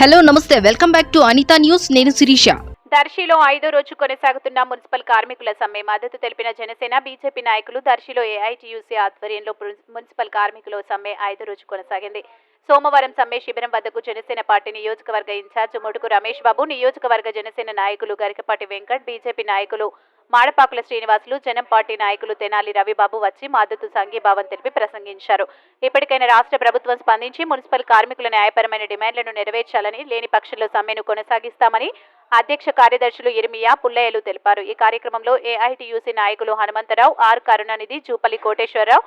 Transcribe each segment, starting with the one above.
Hello నమస్తే. Welcome back to Anitha news. నేను శిరీష. దర్శిలో ఐదో రోజు కొనసాగుతున్న మున్సిపల్ కార్మికుల సమ్మె మద్దతు తెలిపిన జనసేన బీజేపీ నాయకులు దర్శిలో ఏఐటీయూసీ ఆధ్వర్యంలో మున్సిపల్ కార్మికుల సమ్మె ఐదో రోజు కొనసాగింది. సోమవారం సమ్మె శిబిరం వద్దకు జనసేన పార్టీ నియోజకవర్గ ఇన్ఛార్జ్ ముడుకు రమేష్ బాబు నియోజకవర్గ జనసేన నాయకులు గరికపాటి వెంకట్ బీజేపీ నాయకులు మాడపాకుల శ్రీనివాసులు జనం పార్టీ నాయకులు తెనాలి రవిబాబు వచ్చి మద్దతు సంఘీభావం తెలిపి ప్రసంగించారు. ఇప్పటికైనా రాష్ట్ర ప్రభుత్వం స్పందించి మున్సిపల్ కార్మికుల న్యాయపరమైన డిమాండ్లను నెరవేర్చాలని లేని పక్షంలో సమ్మెను కొనసాగిస్తామని అధ్యక్ష కార్యదర్శులు ఇర్మియా పుల్లయ్యలు తెలిపారు. ఈ కార్యక్రమంలో ఏఐటియుసి నాయకులు Hanumantharao R Karunanidhi Jupalli Koteswararao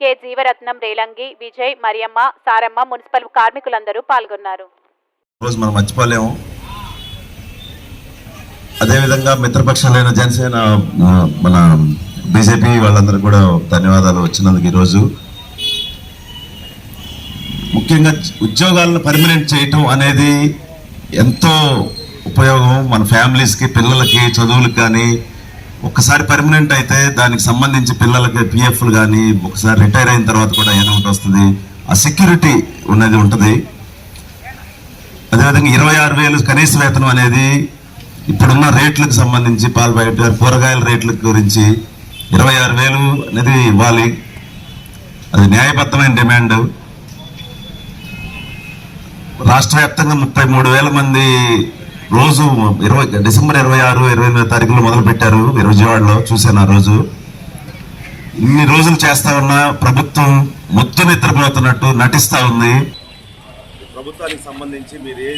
K Jeevaratnam Relangi Vijay Mariyamma Saramma municipal కార్మికులందరూ పాల్గొన్నారు. రోజు మనం మర్చిపోలేము అదేవిధంగా మిత్రపక్షాలైన జనసేన మన బీజేపీ వాళ్ళందరూ కూడా ధన్యవాదాలు వచ్చినందుకు ఈరోజు. ముఖ్యంగా ఉద్యోగాలను పర్మనెంట్ చేయటం అనేది ఎంతో ఉపయోగం మన ఫ్యామిలీస్కి పిల్లలకి చదువులకు కానీ ఒక్కసారి పర్మనెంట్ అయితే దానికి సంబంధించి పిల్లలకి పిఎఫ్లు కానీ ఒకసారి రిటైర్ అయిన తర్వాత కూడా ఏదో ఒకటి వస్తుంది. ఆ సెక్యూరిటీ ఉన్నది ఉంటుంది. అదేవిధంగా ఇరవై ఆరు వేలు కనీస వేతనం అనేది ఇప్పుడున్న రేట్లకు సంబంధించి పాలు బయట కూరగాయల రేట్ల గురించి ఇరవై ఆరు వేలు అనేది ఇవ్వాలి. అది న్యాయబద్ధమైన డిమాండ్. రాష్ట్ర వ్యాప్తంగా ముప్పై మూడు వేల మంది రోజు ఇరవై డిసెంబర్ ఇరవై ఆరు ఇరవై ఎనిమిది తారీఖులో మొదలు పెట్టారు విజయవాడలో చూశాను ఆ రోజు. ఇన్ని రోజులు చేస్తా ఉన్న ప్రభుత్వం మొత్తం నిద్రపోతున్నట్టు నటిస్తూ ఉంది. ప్రభుత్వానికి సంబంధించి మీరు ఏ